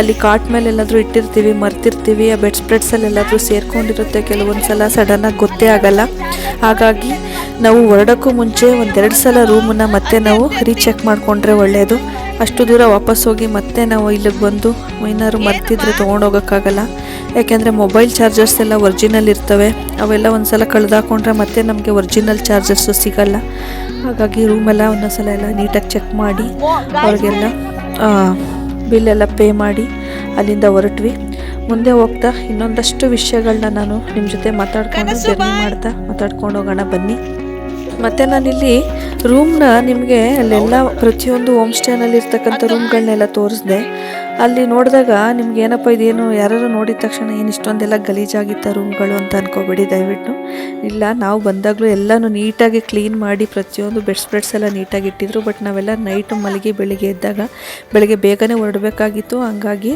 ಅಲ್ಲಿ ಕಾಟ್ ಮೇಲೆ ಎಲ್ಲಾದರೂ ಇಟ್ಟಿರ್ತೀವಿ, ಮರ್ತಿರ್ತೀವಿ, ಆ ಬೆಡ್ ಸ್ಪ್ರೆಡ್ಸಲ್ಲಿ ಎಲ್ಲಾದರೂ ಸೇರ್ಕೊಂಡಿರುತ್ತೆ. ಕೆಲವೊಂದು ಸಲ ಸಡನ್ನಾಗಿ ಗೊತ್ತೇ ಆಗಲ್ಲ. ಹಾಗಾಗಿ ನಾವು ಹೊರಡೋಕ್ಕೂ ಮುಂಚೆ ಒಂದೆರಡು ಸಲ ರೂಮನ್ನು ಮತ್ತೆ ನಾವು ರೀಚೆಕ್ ಮಾಡಿಕೊಂಡ್ರೆ ಒಳ್ಳೆಯದು ಅಷ್ಟು ದೂರ ವಾಪಸ್ ಹೋಗಿ ಮತ್ತೆ ನಾವು ಇಲ್ಲಿಗೆ ಬಂದು ಏನಾದ್ರು ಮರ್ತಿದ್ರೆ ತೊಗೊಂಡೋಗೋಕ್ಕಾಗಲ್ಲ. ಯಾಕೆಂದರೆ ಮೊಬೈಲ್ ಚಾರ್ಜರ್ಸ್ ಎಲ್ಲ ಒರ್ಜಿನಲ್ ಇರ್ತವೆ. ಅವೆಲ್ಲ ಒಂದ್ಸಲ ಕಳೆದಾಕೊಂಡ್ರೆ ಮತ್ತೆ ನಮಗೆ ಒರ್ಜಿನಲ್ ಚಾರ್ಜರ್ಸ್ ಸಿಗಲ್ಲ. ಹಾಗಾಗಿ ರೂಮೆಲ್ಲ ಒಂದೊಂದ್ಸಲ ಎಲ್ಲ ನೀಟಾಗಿ ಚೆಕ್ ಮಾಡಿ ಅವ್ರಿಗೆಲ್ಲ ಬಿಲ್ ಎಲ್ಲ ಪೇ ಮಾಡಿ ಅಲ್ಲಿಂದ ಹೊರಟ್ವಿ. ಮುಂದೆ ಹೋಗ್ತಾ ಇನ್ನೊಂದಷ್ಟು ವಿಷಯಗಳನ್ನ ನಾನು ನಿಮ್ಮ ಜೊತೆ ಮಾತಾಡ್ಕೊಂಡು ಜರ್ನಿ ಮಾಡ್ತಾ ಮಾತಾಡ್ಕೊಂಡು ಹೋಗೋಣ ಬನ್ನಿ. ಮತ್ತು ನಾನಿಲ್ಲಿ ರೂಮ್ನ ನಿಮಗೆ ಅಲ್ಲೆಲ್ಲ ಪ್ರತಿಯೊಂದು ಹೋಮ್ ಸ್ಟೇನಲ್ಲಿ ಇರ್ತಕ್ಕಂಥ ರೂಮ್ಗಳನ್ನೆಲ್ಲ ತೋರಿಸ್ದೆ. ಅಲ್ಲಿ ನೋಡಿದಾಗ ನಿಮ್ಗೆ ಏನಪ್ಪ ಇದೇನು ಯಾರು ನೋಡಿದ ತಕ್ಷಣ ಏನು ಇಷ್ಟೊಂದೆಲ್ಲ ಗಲೀಜಾಗಿತ್ತ ರೂಮ್ಗಳು ಅಂತ ಅನ್ಕೋಬೇಡಿ ದಯವಿಟ್ಟು. ಇಲ್ಲ, ನಾವು ಬಂದಾಗಲೂ ಎಲ್ಲನೂ ನೀಟಾಗಿ ಕ್ಲೀನ್ ಮಾಡಿ ಪ್ರತಿಯೊಂದು ಬೆಡ್ ಸ್ಪ್ರೆಡ್ಸ್ ಎಲ್ಲ ನೀಟಾಗಿ ಇಟ್ಟಿದ್ರು ಬಟ್ ನಾವೆಲ್ಲ ನೈಟು ಮಲಗಿ ಬೆಳಿಗ್ಗೆ ಎದ್ದಾಗ ಬೆಳಿಗ್ಗೆ ಬೇಗನೆ ಹೊರಡಬೇಕಾಗಿತ್ತು. ಹಂಗಾಗಿ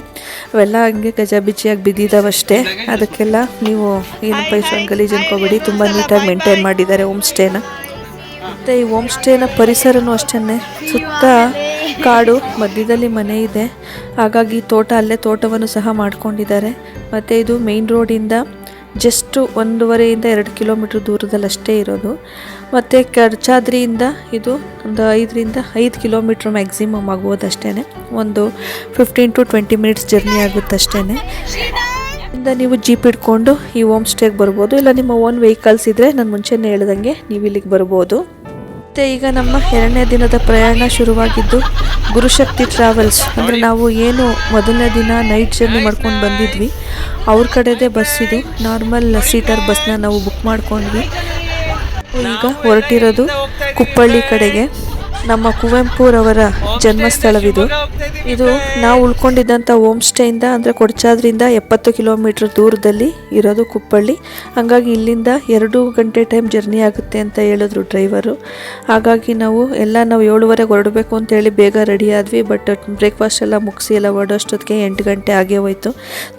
ಅವೆಲ್ಲ ಹಂಗೆ ಗಜಾಬಿಜಿಯಾಗಿ ಬಿದ್ದಿದ್ದಾವಷ್ಟೇ ಅದಕ್ಕೆಲ್ಲ ನೀವು ಏನಪ್ಪ ಇಷ್ಟೊಂದು ಗಲೀಜು ಅನ್ಕೋಬೇಡಿ, ತುಂಬ ನೀಟಾಗಿ ಮೇಂಟೈನ್ ಮಾಡಿದ್ದಾರೆ ಹೋಮ್ ಸ್ಟೇನ ಮತ್ತು ಈ ಹೋಮ್ ಸ್ಟೇನ ಪರಿಸರನು ಅಷ್ಟೇ ಸುತ್ತ ಕಾಡು, ಮಧ್ಯದಲ್ಲಿ ಮನೆ ಇದೆ. ಹಾಗಾಗಿ ತೋಟ, ಅಲ್ಲೇ ತೋಟವನ್ನು ಸಹ ಮಾಡ್ಕೊಂಡಿದ್ದಾರೆ. ಮತ್ತು ಇದು ಮೇಯ್ನ್ ರೋಡಿಂದ ಜಸ್ಟ್ ಒಂದೂವರೆಯಿಂದ ಎರಡು ಕಿಲೋಮೀಟ್ರ್ ದೂರದಲ್ಲಿ ಅಷ್ಟೇ ಇರೋದು. ಮತ್ತು ಕರ್ಚಾದ್ರಿಯಿಂದ ಇದು ಒಂದು ಐದರಿಂದ ಐದು ಕಿಲೋಮೀಟ್ರ್ ಮ್ಯಾಕ್ಸಿಮಮ್ ಆಗುವುದಷ್ಟೇ ಒಂದು fifteen to twenty minutes journey ಆಗುತ್ತೆ ಅಷ್ಟೇ ಇಂದ ನೀವು ಜೀಪ್ ಇಟ್ಕೊಂಡು ಈ ಹೋಮ್ ಸ್ಟೇಗೆ ಬರ್ಬೋದು. ಇಲ್ಲ ನಿಮ್ಮ ಓನ್ ವೆಹಿಕಲ್ಸ್ ಇದ್ದರೆ ನಾನು ಮುಂಚೆನೇ ಹೇಳ್ದಂಗೆ ನೀವು ಇಲ್ಲಿಗೆ ಬರ್ಬೋದು. ಮತ್ತು ಈಗ ನಮ್ಮ ಎರಡನೇ ದಿನದ ಪ್ರಯಾಣ ಶುರುವಾಗಿದ್ದು ಗುರುಶಕ್ತಿ ಟ್ರಾವೆಲ್ಸ್. ಅಂದರೆ ನಾವು ಏನು ಮೊದಲನೇ ದಿನ ನೈಟ್ ಜರ್ನಿ ಮಾಡ್ಕೊಂಡು ಬಂದಿದ್ವಿ. ಅವ್ರ ಕಡೆದೇ ಬಸ್ ಇದು. ನಾರ್ಮಲ್ ಸೀಟರ್ ಬಸ್ನ ನಾವು ಬುಕ್ ಮಾಡ್ಕೊಂಡ್ವಿ. ಈಗ ಹೊರಟಿರೋದು ಕುಪ್ಪಳ್ಳಿ ಕಡೆಗೆ. ನಮ್ಮ ಕುವೆಂಪುರವರ ಜನ್ಮಸ್ಥಳವಿದು. ಇದು ನಾವು ಉಳ್ಕೊಂಡಿದ್ದಂಥ ಹೋಮ್ ಸ್ಟೇಯಿಂದ ಅಂದರೆ ಕೊಡಚಾದ್ರಿಂದ ಎಪ್ಪತ್ತು ಕಿಲೋಮೀಟ್ರ್ ದೂರದಲ್ಲಿ ಇರೋದು ಕುಪ್ಪಳ್ಳಿ. ಹಾಗಾಗಿ ಇಲ್ಲಿಂದ ಎರಡು ಗಂಟೆ ಟೈಮ್ ಜರ್ನಿ ಆಗುತ್ತೆ ಅಂತ ಹೇಳಿದ್ರು ಡ್ರೈವರು. ಹಾಗಾಗಿ ನಾವು ಎಲ್ಲ ನಾವು ಏಳುವರೆಗೆ ಹೊರಡಬೇಕು ಅಂತೇಳಿ ಬೇಗ ರೆಡಿ ಆದ್ವಿ. ಬಟ್ ಬ್ರೇಕ್ಫಾಸ್ಟ್ ಎಲ್ಲ ಮುಗಿಸಿ ಎಲ್ಲ ಹೊರಡೋಷ್ಟೊತ್ತಿಗೆ ಎಂಟು ಗಂಟೆ ಆಗೇ ಹೋಯ್ತು.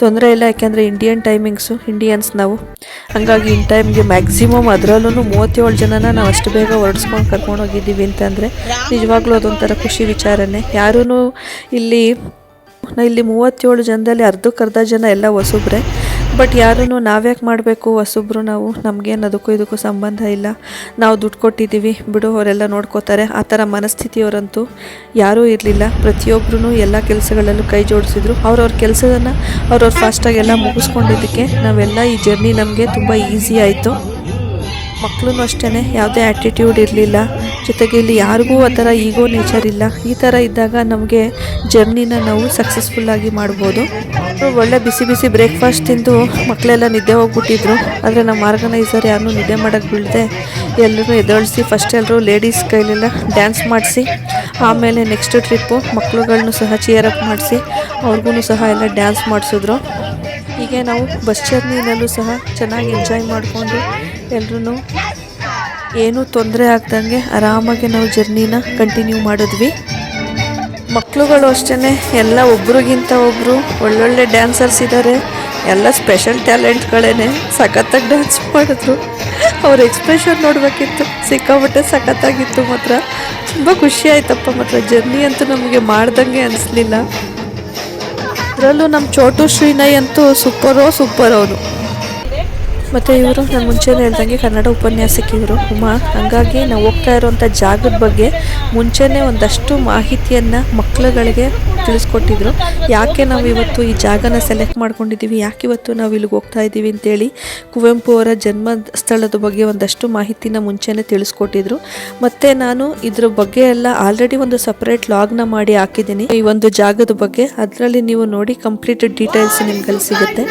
ತೊಂದರೆ ಇಲ್ಲ, ಯಾಕೆಂದರೆ ಇಂಡಿಯನ್ ಟೈಮಿಂಗ್ಸು ಇಂಡಿಯನ್ಸ್ ನಾವು. ಹಂಗಾಗಿ ಇನ್ ಟೈಮ್ಗೆ ಮ್ಯಾಕ್ಸಿಮಮ್ ಅದರಲ್ಲೂ ಮೂವತ್ತೇಳು ಜನನ ನಾವು ಅಷ್ಟು ಬೇಗ ಹೊರಡಿಸ್ಕೊಂಡು ಕರ್ಕೊಂಡು ಹೋಗಿದ್ದೀವಿ ಅಂತಂದರೆ ನಿಜವಾಗ್ಲೂ ಅದೊಂಥರ ಖುಷಿ ವಿಚಾರನೇ ಯಾರೂ ಇಲ್ಲಿ ಇಲ್ಲಿ ಮೂವತ್ತೇಳು ಜನದಲ್ಲಿ ಅರ್ಧಕ್ಕರ್ಧ ಜನ ಎಲ್ಲ ಹೊಸಬ್ರೆ. ಬಟ್ ಯಾರೂ ನಾವ್ಯಾಕೆ ಮಾಡಬೇಕು ಹೊಸಬ್ರು ನಾವು? ನಮಗೇನು ಅದಕ್ಕೂ ಇದಕ್ಕೂ ಸಂಬಂಧ ಇಲ್ಲ. ನಾವು ದುಡ್ಡು ಕೊಟ್ಟಿದ್ದೀವಿ. ಬಿಡು, ಅವರೆಲ್ಲ ನೋಡ್ಕೋತಾರೆ. ಆ ಥರ ಮನಸ್ಥಿತಿಯವರಂತೂ ಯಾರೂ ಇರಲಿಲ್ಲ. ಪ್ರತಿಯೊಬ್ಬರೂ ಎಲ್ಲ ಕೆಲಸಗಳಲ್ಲೂ ಕೈ ಜೋಡಿಸಿದ್ರು. ಅವ್ರವ್ರ ಕೆಲಸದನ್ನು ಅವ್ರವ್ರ ಫಾಸ್ಟಾಗಿ ಎಲ್ಲ ಮುಗಿಸ್ಕೊಂಡಿದ್ದಕ್ಕೆ ನಾವೆಲ್ಲ ಈ ಜರ್ನಿ ನಮಗೆ ತುಂಬ ಈಸಿ ಆಯಿತು. ಮಕ್ಕಳು ಅಷ್ಟೇ ಯಾವುದೇ ಆ್ಯಟಿಟ್ಯೂಡ್ ಇರಲಿಲ್ಲ. ಜೊತೆಗೆ ಇಲ್ಲಿ ಯಾರಿಗೂ ಆ ಥರ ಈಗೋ ನೇಚರ್ ಇಲ್ಲ. ಈ ಥರ ಇದ್ದಾಗ ನಮಗೆ ಜರ್ನಿನ ನಾವು ಸಕ್ಸಸ್ಫುಲ್ಲಾಗಿ ಮಾಡ್ಬೋದು. ಒಳ್ಳೆ ಬಿಸಿ ಬಿಸಿ ಬ್ರೇಕ್ಫಾಸ್ಟ್ ತಿಂದು ಮಕ್ಕಳೆಲ್ಲ ನಿದ್ದೆ ಹೋಗ್ಬಿಟ್ಟಿದ್ರು. ಆದರೆ ನಮ್ಮ ಆರ್ಗನೈಸರ್ ಯಾರನ್ನೂ ನಿದ್ದೆ ಮಾಡೋಕ್ಕೆ ಬೀಳದೆ ಎಲ್ಲರೂ ಎದಳಿಸಿ ಫಸ್ಟ್ ಎಲ್ಲರೂ ಲೇಡೀಸ್ ಕೈಲೆಲ್ಲ ಡ್ಯಾನ್ಸ್ ಮಾಡಿಸಿ, ಆಮೇಲೆ ನೆಕ್ಸ್ಟ್ ಟ್ರಿಪ್ಪು ಮಕ್ಕಳುಗಳನ್ನು ಸಹ ಚಿಯರ್ ಅಪ್ ಮಾಡಿಸಿ ಅವ್ರಿಗೂ ಸಹ ಎಲ್ಲ ಡ್ಯಾನ್ಸ್ ಮಾಡಿಸಿದ್ರು. ಹೀಗೆ ನಾವು ಬಸ್ ಜರ್ನಿನಲ್ಲೂ ಸಹ ಚೆನ್ನಾಗಿ ಎಂಜಾಯ್ ಮಾಡಿಕೊಂಡು ಎಲ್ಲರೂ ಏನೂ ತೊಂದರೆ ಆಗ್ದಂಗೆ ಆರಾಮಾಗಿ ನಾವು ಜರ್ನಿನ ಕಂಟಿನ್ಯೂ ಮಾಡಿದ್ವಿ. ಮಕ್ಕಳುಗಳು ಅಷ್ಟೇ ಎಲ್ಲ ಒಬ್ರಿಗಿಂತ ಒಬ್ಬರು ಒಳ್ಳೊಳ್ಳೆ ಡ್ಯಾನ್ಸರ್ಸ್ ಇದ್ದಾರೆ ಎಲ್ಲ ಸ್ಪೆಷಲ್ ಟ್ಯಾಲೆಂಟ್ಗಳೇ ಸಖತ್ತಾಗಿ ಡ್ಯಾನ್ಸ್ ಮಾಡಿದ್ರು. ಅವ್ರ ಎಕ್ಸ್ಪ್ರೆಷನ್ ನೋಡಬೇಕಿತ್ತು ಸಿಕ್ಕಾಬಿಟ್ಟೆ ಸಖತ್ತಾಗಿತ್ತು ಮಾತ್ರ. ತುಂಬ ಖುಷಿ ಆಯ್ತಪ್ಪ ಮಾತ್ರ, ಜರ್ನಿ ಅಂತೂ ನಮಗೆ ಮಾಡ್ದಂಗೆ ಅನಿಸ್ಲಿಲ್ಲ. ಅದರಲ್ಲೂ ನಮ್ಮ ಚೋಟು ಶ್ರೀನಯ್ ಅಂತೂ ಸೂಪರೋ ಸೂಪರ್ ಅವನು. ಮತ್ತು ಇವರು ನಾನು ಮುಂಚೆನೇ ಹೇಳ್ದಂಗೆ ಕನ್ನಡ ಉಪನ್ಯಾಸಕ್ಕೆ ಇವರು. ಉಮಾ, ಹಾಗಾಗಿ ನಾವು ಹೋಗ್ತಾ ಇರೋವಂಥ ಜಾಗದ ಬಗ್ಗೆ ಮುಂಚೆನೇ ಒಂದಷ್ಟು ಮಾಹಿತಿಯನ್ನು ಮಕ್ಕಳುಗಳಿಗೆ ತಿಳಿಸ್ಕೊಟ್ಟಿದ್ರು. ಯಾಕೆ ನಾವು ಇವತ್ತು ಈ ಜಾಗನ ಸೆಲೆಕ್ಟ್ ಮಾಡ್ಕೊಂಡಿದ್ದೀವಿ ಯಾಕೆ ಇವತ್ತು ನಾವು ಇಲ್ಲಿಗೆ ಹೋಗ್ತಾ ಇದ್ದೀವಿ ಅಂತೇಳಿ ಕುವೆಂಪು ಅವರ ಜನ್ಮ ಸ್ಥಳದ ಬಗ್ಗೆ ಒಂದಷ್ಟು ಮಾಹಿತಿನ ಮುಂಚೆನೇ ತಿಳಿಸ್ಕೊಟ್ಟಿದ್ರು. ಮತ್ತು ನಾನು ಇದ್ರ ಬಗ್ಗೆ ಎಲ್ಲ ಆಲ್ರೆಡಿ ಒಂದು ಸಪ್ರೇಟ್ ಲಾಗ್ನ ಮಾಡಿ ಹಾಕಿದ್ದೀನಿ. ಈ ಒಂದು ಜಾಗದ ಬಗ್ಗೆ ಅದರಲ್ಲಿ ನೀವು ನೋಡಿ ಕಂಪ್ಲೀಟ್ ಡೀಟೇಲ್ಸ್ ನಿಮ್ಗೆ ಸಿಗುತ್ತೆ.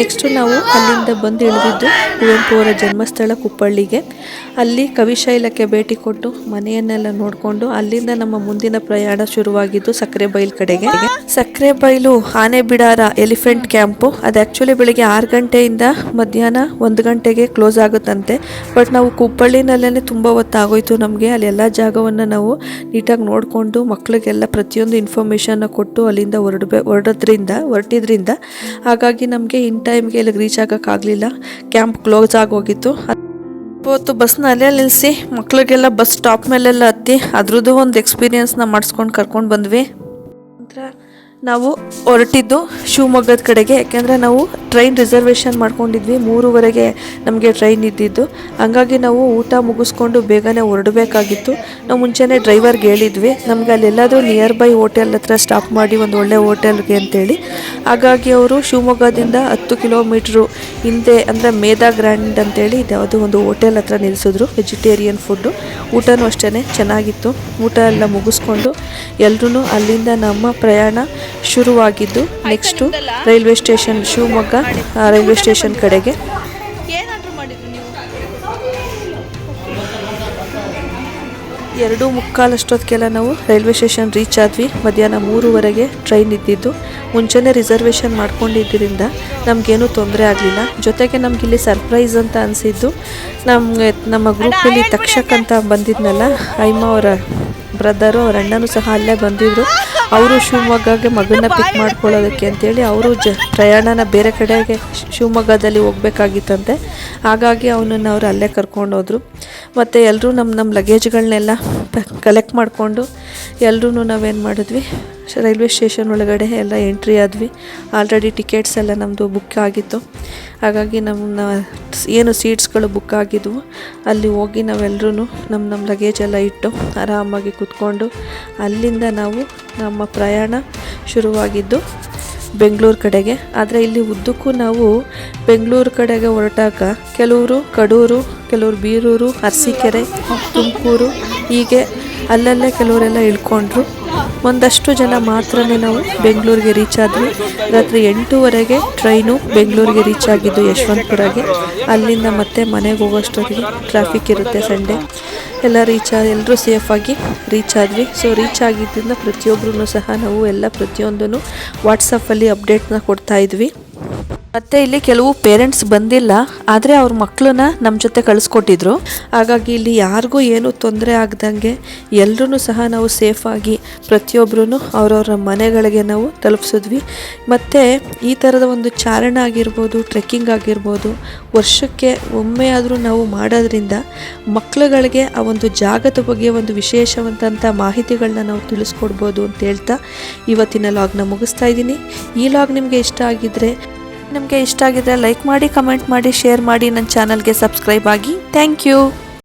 ನೆಕ್ಸ್ಟು ನಾವು ಅಲ್ಲಿಂದ ಬಂದು ಇಳಿದಿದ್ದು ಕುವೆಂಪು ಅವರ ಜನ್ಮಸ್ಥಳ ಕುಪ್ಪಳ್ಳಿಗೆ. ಅಲ್ಲಿ ಕವಿಶೈಲಕ್ಕೆ ಭೇಟಿ ಕೊಟ್ಟು ಮನೆಯನ್ನೆಲ್ಲ ನೋಡಿಕೊಂಡು ಅಲ್ಲಿಂದ ನಮ್ಮ ಮುಂದಿನ ಪ್ರಯಾಣ ಶುರುವಾಗಿದ್ದು ಸಕ್ಕರೆ ಬೈಲ್ ಕಡೆಗೆ. ಸಕ್ಕರೆ ಬೈಲು ಆನೆ ಬಿಡಾರ ಎಲಿಫೆಂಟ್ ಕ್ಯಾಂಪು. ಅದು ಆ್ಯಕ್ಚುಲಿ ಬೆಳಿಗ್ಗೆ ಆರು ಗಂಟೆಯಿಂದ ಮಧ್ಯಾಹ್ನ ಒಂದು ಗಂಟೆಗೆ ಕ್ಲೋಸ್ ಆಗುತ್ತಂತೆ. ಬಟ್ ನಾವು ಕುಪ್ಪಳ್ಳಿನಲ್ಲೇ ತುಂಬ ಹೊತ್ತಾಗೋಯ್ತು ನಮಗೆ. ಅಲ್ಲಿ ಎಲ್ಲ ಜಾಗವನ್ನು ನಾವು ನೀಟಾಗಿ ನೋಡಿಕೊಂಡು ಮಕ್ಕಳಿಗೆಲ್ಲ ಪ್ರತಿಯೊಂದು ಇನ್ಫಾರ್ಮೇಷನ್ನ ಕೊಟ್ಟು ಅಲ್ಲಿಂದ ಹೊರಡ್ಬೇ ಹೊರಡೋದ್ರಿಂದ ಹೊರಟಿದ್ರಿಂದ. ಹಾಗಾಗಿ ನಮಗೆ ಇನ್ ಟೈಮ್ಗೆ ಇಲ್ಲಿಗೆ ರೀಚ್ ಆಗೋಕ್ಕಾಗಲಿಲ್ಲ. ಕ್ಯಾಂಪ್ ಕ್ಲೋಸ್ ಆಗೋಗಿತ್ತು. ಇವತ್ತು ಬಸ್ನ ಅಲ್ಲೇ ನಿಲ್ಲಿಸಿ ಮಕ್ಕಳಿಗೆಲ್ಲ ಬಸ್ ಸ್ಟಾಪ್ ಮೇಲೆಲ್ಲ ಹತ್ತಿ ಅದ್ರದ್ದು ಒಂದು ಎಕ್ಸ್ಪೀರಿಯನ್ಸ್ನ ಮಾಡಿಸ್ಕೊಂಡು ಕರ್ಕೊಂಡು ಬಂದ್ವಿ. ನಂತರ ನಾವು ಹೊರಟಿದ್ದು ಶಿವಮೊಗ್ಗದ ಕಡೆಗೆ. ಯಾಕೆಂದರೆ ನಾವು ಟ್ರೈನ್ ರಿಸರ್ವೇಷನ್ ಮಾಡ್ಕೊಂಡಿದ್ವಿ. ಮೂರುವರೆಗೆ ನಮಗೆ ಟ್ರೈನ್ ಇದ್ದಿದ್ದು. ಹಂಗಾಗಿ ನಾವು ಊಟ ಮುಗಿಸ್ಕೊಂಡು ಬೇಗನೆ ಹೊರಡಬೇಕಾಗಿತ್ತು. ನಾವು ಮುಂಚೆನೇ ಡ್ರೈವರ್ಗೆ ಹೇಳಿದ್ವಿ. ನಮಗೆ ಅಲ್ಲೆಲ್ಲಾದರೂ ನಿಯರ್ ಬೈ ಹೋಟೆಲ್ ಹತ್ರ ಸ್ಟಾಪ್ ಮಾಡಿ ಒಂದು ಒಳ್ಳೆ ಹೋಟೆಲ್ಗೆ ಅಂತೇಳಿ. ಹಾಗಾಗಿ ಅವರು ಶಿವಮೊಗ್ಗದಿಂದ ಹತ್ತು ಕಿಲೋಮೀಟ್ರು ಹಿಂದೆ, ಅಂದರೆ ಮೇಧಾ ಗ್ರ್ಯಾಂಡ್ ಅಂತೇಳಿ ಯಾವುದೋ ಒಂದು ಹೋಟೆಲ್ ಹತ್ರ ನಿಲ್ಲಿಸಿದ್ರು ವೆಜಿಟೇರಿಯನ್ ಫುಡ್ಡು ಊಟನೂ ಅಷ್ಟೇ ಚೆನ್ನಾಗಿತ್ತು. ಊಟ ಎಲ್ಲ ಮುಗಿಸ್ಕೊಂಡು ಎಲ್ಲರೂ ಅಲ್ಲಿಂದ ನಮ್ಮ ಪ್ರಯಾಣ ಶುರುವಾಗಿದ್ದು next railway station Shivamogga railway station ಕಡೆಗೆ. ಎರಡು ಮುಕ್ಕಾಲಷ್ಟೊತ್ತಿಗೆಲ್ಲ ನಾವು ರೈಲ್ವೆ ಸ್ಟೇಷನ್ ರೀಚ್ ಆದ್ವಿ. ಮಧ್ಯಾಹ್ನ ಮೂರುವರೆಗೆ ಟ್ರೈನ್ ಇದ್ದಿದ್ದು. ಮುಂಚೆನೇ ರಿಸರ್ವೇಷನ್ ಮಾಡ್ಕೊಂಡಿದ್ದರಿಂದ ನಮಗೇನು ತೊಂದರೆ ಆಗಲಿಲ್ಲ. ಜೊತೆಗೆ ನಮ್ಗೆ ಇಲ್ಲಿ ಸರ್ಪ್ರೈಸ್ ಅಂತ ಅನಿಸಿದ್ದು ನಮಗೆ ನಮ್ಮ ಗ್ರೂಪಲ್ಲಿ ತಕ್ಷಕ್ ಅಂತ ಬಂದಿದ್ನಲ್ಲ ಐಮ ಅವರ ಬ್ರದರು ಅವ್ರ ಅಣ್ಣನೂ ಸಹ ಅಲ್ಲೇ ಬಂದಿದ್ರು. ಅವರು ಶಿವಮೊಗ್ಗಗೆ ಮಗನ್ನ ಪಿಕ್ ಮಾಡ್ಕೊಳ್ಳೋದಕ್ಕೆ ಅಂತೇಳಿ ಅವರು ಜ, ಪ್ರಯಾಣನ ಬೇರೆ ಕಡೆಗೆ ಶಿವಮೊಗ್ಗದಲ್ಲಿ ಹೋಗ್ಬೇಕಾಗಿತ್ತಂತೆ. ಹಾಗಾಗಿ ಅವನನ್ನು ಅವರು ಅಲ್ಲೇ ಕರ್ಕೊಂಡೋದ್ರು. ಮತ್ತು ಎಲ್ಲರೂ ನಮ್ಮ ನಮ್ಮ ಲಗೇಜ್ಗಳನ್ನೆಲ್ಲ ಕಲೆಕ್ಟ್ ಮಾಡಿಕೊಂಡು ಎಲ್ಲರೂ ನಾವೇನು ಮಾಡಿದ್ವಿ? ರೈಲ್ವೆ ಸ್ಟೇಷನ್ ಒಳಗಡೆ ಎಲ್ಲ ಎಂಟ್ರಿ ಆದ್ವಿ. ಆಲ್ರೆಡಿ ಟಿಕೆಟ್ಸ್ ಎಲ್ಲ ನಮ್ಮದು ಬುಕ್ ಆಗಿತ್ತು. ಹಾಗಾಗಿ ನಮ್ಮ ಏನು ಸೀಟ್ಸ್ಗಳು ಬುಕ್ ಆಗಿದ್ವು. ಅಲ್ಲಿ ಹೋಗಿ ನಾವೆಲ್ಲರೂ ನಮ್ಮ ನಮ್ಮ ಲಗೇಜ್ ಎಲ್ಲ ಇಟ್ಟು ಆರಾಮಾಗಿ ಕೂತ್ಕೊಂಡು ಅಲ್ಲಿಂದ ನಾವು ನಮ್ಮ ಪ್ರಯಾಣ ಶುರುವಾಗಿದ್ದು ಬೆಂಗಳೂರು ಕಡೆಗೆ. ಆದರೆ ಇಲ್ಲಿ ಉದ್ದಕ್ಕೂ ನಾವು ಬೆಂಗಳೂರು ಕಡೆಗೆ ಹೊರಟಾಗ ಕೆಲವರು ಕಡೂರು ಕೆಲವರು ಬೀರೂರು, ಅರಸೀಕೆರೆ, ತುಮಕೂರು ಹೀಗೆ ಅಲ್ಲಲ್ಲೇ ಕೆಲವರೆಲ್ಲ ಇಳ್ಕೊಂಡ್ರು. ಒಂದಷ್ಟು ಜನ ಮಾತ್ರನೇ ನಾವು ಬೆಂಗಳೂರಿಗೆ ರೀಚ್ ಆದ್ವಿ. ರಾತ್ರಿ ಎಂಟೂವರೆಗೆ ಟ್ರೈನು ಬೆಂಗಳೂರಿಗೆ ರೀಚ್ ಆಗಿದ್ದು ಯಶವಂತಪುರಗೆ. ಅಲ್ಲಿಂದ ಮತ್ತೆ ಮನೆಗೆ ಹೋಗೋಷ್ಟೊತ್ತಿಗೆ ಟ್ರಾಫಿಕ್ ಇರುತ್ತೆ ಸಂಡೇ ಎಲ್ಲ ರೀಚ್ ಎಲ್ಲರೂ ಸೇಫಾಗಿ ರೀಚ್ ಆದ್ವಿ. ಸೊ ರೀಚ್ ಆಗಿದ್ದರಿಂದ ಪ್ರತಿಯೊಬ್ಬರೂ ಸಹ ನಾವು ಎಲ್ಲ ಪ್ರತಿಯೊಂದನ್ನು ವಾಟ್ಸಪ್ಪಲ್ಲಿ ಅಪ್ಡೇಟ್ನ ಕೊಡ್ತಾ ಇದ್ವಿ. ಮತ್ತು ಇಲ್ಲಿ ಕೆಲವು ಪೇರೆಂಟ್ಸ್ ಬಂದಿಲ್ಲ, ಆದರೆ ಅವ್ರ ಮಕ್ಕಳನ್ನ ನಮ್ಮ ಜೊತೆ ಕಳಿಸ್ಕೊಟ್ಟಿದ್ರು. ಹಾಗಾಗಿ ಇಲ್ಲಿ ಯಾರಿಗೂ ಏನೂ ತೊಂದರೆ ಆಗ್ದಂಗೆ ಎಲ್ಲರೂ ಸಹ ನಾವು ಸೇಫಾಗಿ ಪ್ರತಿಯೊಬ್ಬರೂ ಅವ್ರವ್ರ ಮನೆಗಳಿಗೆ ನಾವು ತಲುಪಿಸಿದ್ವಿ. ಮತ್ತು ಈ ಥರದ ಒಂದು ಚಾರಣ ಆಗಿರ್ಬೋದು ಟ್ರೆಕ್ಕಿಂಗ್ ಆಗಿರ್ಬೋದು, ವರ್ಷಕ್ಕೆ ಒಮ್ಮೆ ಆದರೂ ನಾವು ಮಾಡೋದ್ರಿಂದ ಮಕ್ಕಳುಗಳಿಗೆ ಆ ಒಂದು ಜಾಗದ ಬಗ್ಗೆ ಒಂದು ವಿಶೇಷವಾದಂಥ ಮಾಹಿತಿಗಳನ್ನ ನಾವು ತಿಳಿಸ್ಕೊಡ್ಬೋದು ಅಂತ ಹೇಳ್ತಾ ಇವತ್ತಿನ ಲಾಗ್ನ ಮುಗಿಸ್ತಾ ಇದ್ದೀನಿ. ಈ ಲಾಗ್ ನಿಮಗೆ ಇಷ್ಟ ಆಗಿದ್ದರೆ ನಿಮಗೆ ಇಷ್ಟ ಆಗಿದ್ರೆ ಲೈಕ್ ಮಾಡಿ ಕಮೆಂಟ್ ಮಾಡಿ ಶೇರ್ ಮಾಡಿ ನನ್ನ ಚಾನಲ್ಗೆ ಸಬ್ಸ್ಕ್ರೈಬ್ ಆಗಿ. Thank you